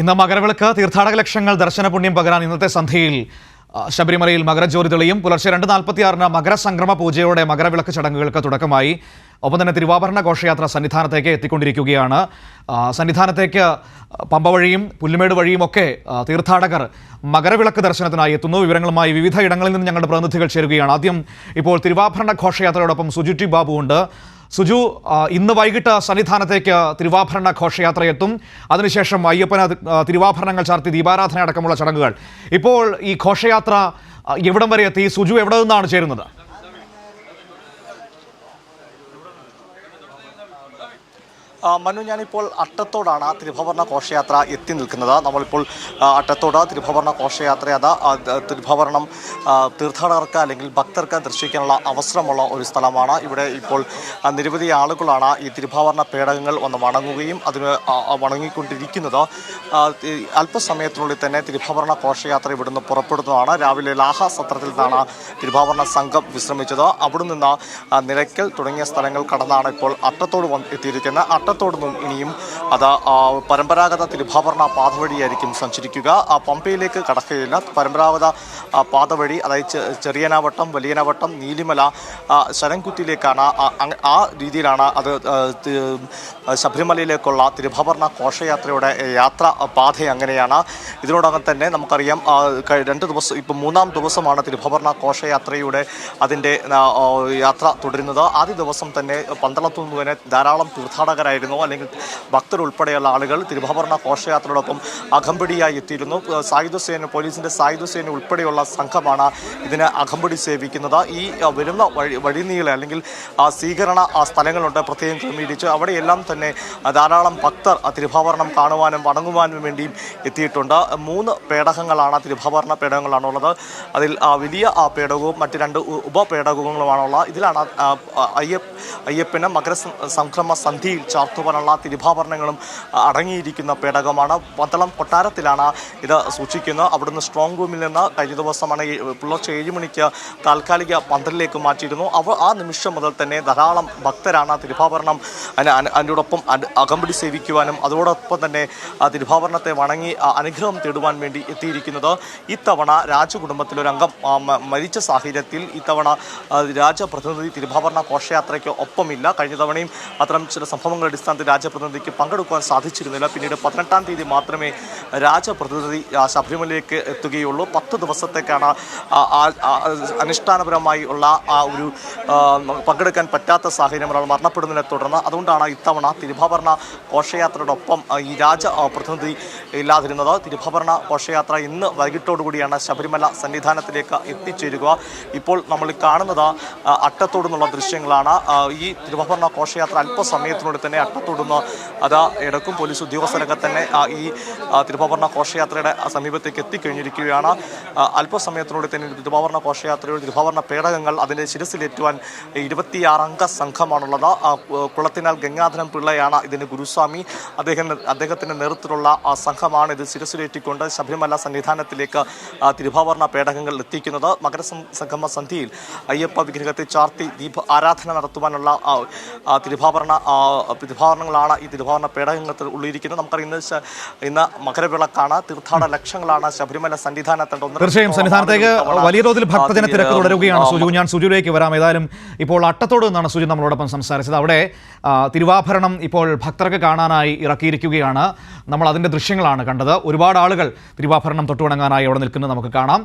ഇന്ന് മകരവിളക്ക് തീർത്ഥാടക ലക്ഷങ്ങൾ ദർശന പുണ്യം പകരാൻ ഇന്നത്തെ സന്ധ്യയിൽ ശബരിമലയിൽ മകരജ്യോതി തെളിയും. പുലർച്ചെ രണ്ട് നാൽപ്പത്തിയാറിന് മകരസംക്രമ പൂജയോടെ മകരവിളക്ക് ചടങ്ങുകൾക്ക് തുടക്കമായി. ഒപ്പം തന്നെ തിരുവാഭരണ ഘോഷയാത്ര സന്നിധാനത്തേക്ക് എത്തിക്കൊണ്ടിരിക്കുകയാണ്. സന്നിധാനത്തേക്ക് പമ്പ വഴിയും പുല്ലുമേട് വഴിയുമൊക്കെ തീർത്ഥാടകർ മകരവിളക്ക് ദർശനത്തിനായി എത്തുന്നു. വിവരങ്ങളുമായി വിവിധ ഇടങ്ങളിൽ നിന്ന് ഞങ്ങളുടെ പ്രതിനിധികൾ ചേരുകയാണ്. ആദ്യം ഇപ്പോൾ തിരുവാഭരണ ഘോഷയാത്രയോടൊപ്പം സുജുറ്റി ബാബു ഉണ്ട്. സുജു ഇന്ന് വൈകിട്ട് സന്നിധാനത്തേക്ക് തിരുവാഭരണ ഘോഷയാത്ര എത്തും അതിനുശേഷം അയ്യപ്പന തിരുവാഭരണങ്ങൾ ചാർത്തി ദീപാരാധന അടക്കമുള്ള ചടങ്ങുകൾ. ഇപ്പോൾ ഈ ഘോഷയാത്ര എവിടം വരെ എത്തി? സുജു എവിടെ നിന്നാണ് ചേരുന്നത്? മനു ഞാനിപ്പോൾ അട്ടത്തോടാണ് തിരുഭവർണ ഘോഷയാത്ര എത്തി നിൽക്കുന്നത്. നമ്മളിപ്പോൾ അട്ടത്തോട് തിരുഭവർണ ഘോഷയാത്ര അത് ആ, ത- തിരുഭവരണം ആ, തീർത്ഥാടകർക്ക് അല്ലെങ്കിൽ ഭക്തർക്ക് ദർശിക്കാനുള്ള അവസരമുള്ള ഒരു സ്ഥലമാണ്. ഇവിടെ ഇപ്പോൾ നിരവധി ആളുകളാണ് ഈ തിരുഭവർണ പേടകങ്ങൾ വന്ന് വണങ്ങുകയും അതിന് വണങ്ങിക്കൊണ്ടിരിക്കുന്നത്. അല്പസമയത്തിനുള്ളിൽ തന്നെ തിരുഭവർണ ഘോഷയാത്ര ഇവിടുന്ന് പുറപ്പെടുന്നതാണ്. രാവിലെ ലാഹ സത്രത്തിൽ നിന്നാണ് തിരുഭവർണ സംഘം വിശ്രമിച്ചത്. അവിടെ നിന്ന് നിലയ്ക്കൽ തുടങ്ങിയ സ്ഥലങ്ങൾ കടന്നാണ് ഇപ്പോൾ അട്ടത്തോട് എത്തിയിരിക്കുന്നത്. നിന്നും ഇനിയും അത് പരമ്പരാഗത തിരുഭാഭരണ പാത വഴിയായിരിക്കും സഞ്ചരിക്കുക. ആ പമ്പയിലേക്ക് കടക്കുകയില്ല. പരമ്പരാഗത പാത വഴി അതായത് ചെറിയനാവട്ടം വലിയനാവട്ടം നീലിമല ശരംകുത്തിയിലേക്കാണ് ആ- രീതിയിലാണ് അത് ശബരിമലയിലേക്കുള്ള തിരുഭാഭരണ ഘോഷയാത്രയുടെ യാത്ര പാത അങ്ങനെയാണ്. ഇതിനോടകം തന്നെ നമുക്കറിയാം രണ്ട് ദിവസം ഇപ്പം മൂന്നാം ദിവസമാണ് തിരുഭവർണ ഘോഷയാത്രയുടെ അതിന്റെ യാത്ര തുടരുന്നത്. ആദ്യ ദിവസം തന്നെ പന്തളത്തു നിന്ന് തന്നെ ധാരാളം തീർത്ഥാടകരായിരുന്നു അല്ലെങ്കിൽ ഭക്തർ ഉൾപ്പെടെയുള്ള ആളുകൾ തിരുവാഭരണ ഘോഷയാത്രയോടൊപ്പം അകമ്പടിയായി എത്തിയിരുന്നു. സായുധ സേന പോലീസിന്റെ സായുധ സേന ഉൾപ്പെടെയുള്ള സംഘമാണ് ഇതിനെ അകമ്പടി സേവിക്കുന്നത്. ഈ വരുന്ന വഴി വഴിനീളെ അല്ലെങ്കിൽ സ്വീകരണ സ്ഥലങ്ങളുണ്ട് പ്രത്യേകം ക്രമീകരിച്ച്. അവിടെയെല്ലാം തന്നെ ധാരാളം ഭക്തർ ആ തിരുഭാവരണം കാണുവാനും വണങ്ങുവാനും വേണ്ടിയും എത്തിയിട്ടുണ്ട്. മൂന്ന് പേടകങ്ങളാണ് തിരുഭാവരണ പേടകങ്ങളാണുള്ളത്. അതിൽ വലിയ പേടകവും മറ്റ് രണ്ട് ഉപപേടകങ്ങളുമാണുള്ളത്. ഇതിലാണ് അയ്യപ്പ അയ്യപ്പന് മകര സംക്രമ സന്ധിയിൽ ചാർത്തുവാനുള്ള തിരുഭാഭരണങ്ങളും അടങ്ങിയിരിക്കുന്ന പേടകമാണ്. പന്തളം കൊട്ടാരത്തിലാണ് ഇത് സൂക്ഷിക്കുന്നത്. അവിടുന്ന് സ്ട്രോങ് റൂമിൽ നിന്ന് കഴിഞ്ഞ ദിവസമാണ് പുലർച്ചെ ഏഴ് മണിക്ക് താൽക്കാലിക പന്തലിലേക്ക് മാറ്റിയിരുന്നു. അവ ആ നിമിഷം മുതൽ തന്നെ ധാരാളം ഭക്തരാണ് തിരുഭാഭരണം അതിനോടൊപ്പം അകമ്പടി സേവിക്കുവാനും അതോടൊപ്പം തന്നെ തിരുഭാഭരണത്തെ വണങ്ങി അനുഗ്രഹം തേടുവാൻ വേണ്ടി എത്തിയിരിക്കുന്നത്. ഇത്തവണ രാജകുടുംബത്തിലൊരു അംഗം മരിച്ച സാഹചര്യത്തിൽ ഇത്തവണ രാജപ്രതിനിധി തിരുഭാഭരണ ഘോഷയാത്രയ്ക്ക് ഒപ്പമില്ല. കഴിഞ്ഞ തവണയും അത്തരം ചില സംഭവങ്ങളുടെ അടിസ്ഥാനത്തിൽ രാജപ്രതിനിധിക്ക് പങ്കെടുക്കുവാൻ സാധിച്ചിരുന്നില്ല. പിന്നീട് പതിനെട്ടാം തീയതി മാത്രമേ രാജപ്രതിനിധി ശബരിമലയിലേക്ക് എത്തുകയുള്ളൂ. പത്ത് ദിവസത്തേക്കാണ് അനുഷ്ഠാനപരമായി ഉള്ള ആ ഒരു പങ്കെടുക്കാൻ പറ്റാത്ത സാഹചര്യം ഒരാൾ മരണപ്പെടുന്നതിനെ തുടർന്ന്. അതുകൊണ്ടാണ് ഇത്തവണ തിരുഭാഭരണ ഘോഷയാത്രയോടൊപ്പം ഈ രാജ പ്രതിനിധി ഇല്ലാതിരുന്നത്. തിരുഭാഭരണ ഘോഷയാത്ര ഇന്ന് വൈകിട്ടോടുകൂടിയാണ് ശബരിമല സന്നിധാനത്തിലേക്ക് എത്തിച്ചേരുക. ഇപ്പോൾ നമ്മൾ കാണുന്നത് അട്ടത്തോടുന്നുള്ള ദൃശ്യങ്ങളാണ്. ഈ തിരുഭാഭരണ ഘോഷയാത്ര അല്പസമയത്തിനുള്ളിൽ തന്നെ അട്ടത്തോട് അതാ ഇടക്കും പോലീസ് ഉദ്യോഗസ്ഥരൊക്കെ തന്നെ ഈ തിരുവാഭരണ ഘോഷയാത്രയുടെ സമീപത്തേക്ക് എത്തിക്കഴിഞ്ഞിരിക്കുകയാണ്. അല്പസമയത്തിനുള്ളിൽ തന്നെ തിരുവാഭരണ ഘോഷയാത്രയുടെ തിരുവാഭരണ പേടകങ്ങൾ അതിന്റെ ശിരസിലേറ്റുവാൻ ഇരുപത്തിയാറംഗ സംഘമാണുള്ളത്. കുളത്തിനാൽ ഗംഗാധരൻ പിള്ളയാണ് ഇതിന് ഗുരുസ്വാമി. അദ്ദേഹം അദ്ദേഹത്തിന്റെ നേതൃത്വത്തിലുള്ള സംഘമാണ് ഇത് ശിരസിലേറ്റിക്കൊണ്ട് ശബരിമല സന്നിധാനത്തിലേക്ക് തിരുഭാവർണ പേടകങ്ങൾ എത്തിക്കുന്നത്. മകരസംഗമ സന്ധിയിൽ അയ്യപ്പ വിഗ്രഹത്തെ ചാർത്തി ദീപ ആരാധന നടത്തുവാനുള്ള ആ, തിരുഭാഭരണങ്ങളാണ് ഈ തിരുഭാഭരണ പേടകങ്ങൾ ഉള്ളിരിക്കുന്നത് നമുക്കറിയുന്ന ഇന്ന് മകരവിളക്കാണ്. തീർത്ഥാടന ലക്ഷങ്ങളാണ് ശബരിമല സന്നിധാനത്തുണ്ട് തീർച്ചയായും സന്നിധാനത്തേക്ക് വലിയ തോതിൽ ഭക്തജന തിരക്ക് തുടരുകയാണ് സുജു ഞാൻ സുജുവിലേക്ക് വരാം. ഏതായാലും ഇപ്പോൾ അട്ടത്തോട് നിന്നാണ് സുജു നമ്മളോടൊപ്പം സംസാരിച്ചത്. അവിടെ തിരുവാഭരണം ഇപ്പോൾ ഭക്തർക്ക് കാണാനായി ഇറക്കിയിരിക്കുകയാണ്. നമ്മൾ അതിന്റെ ദൃശ്യങ്ങളാണ് കണ്ടത്. ഒരുപാട് ആളുകൾ തിരുവാഭരണം തൊട്ടുണങ്ങാനായി അവിടെ നിൽക്കുന്നത് നമുക്ക് കാണാം.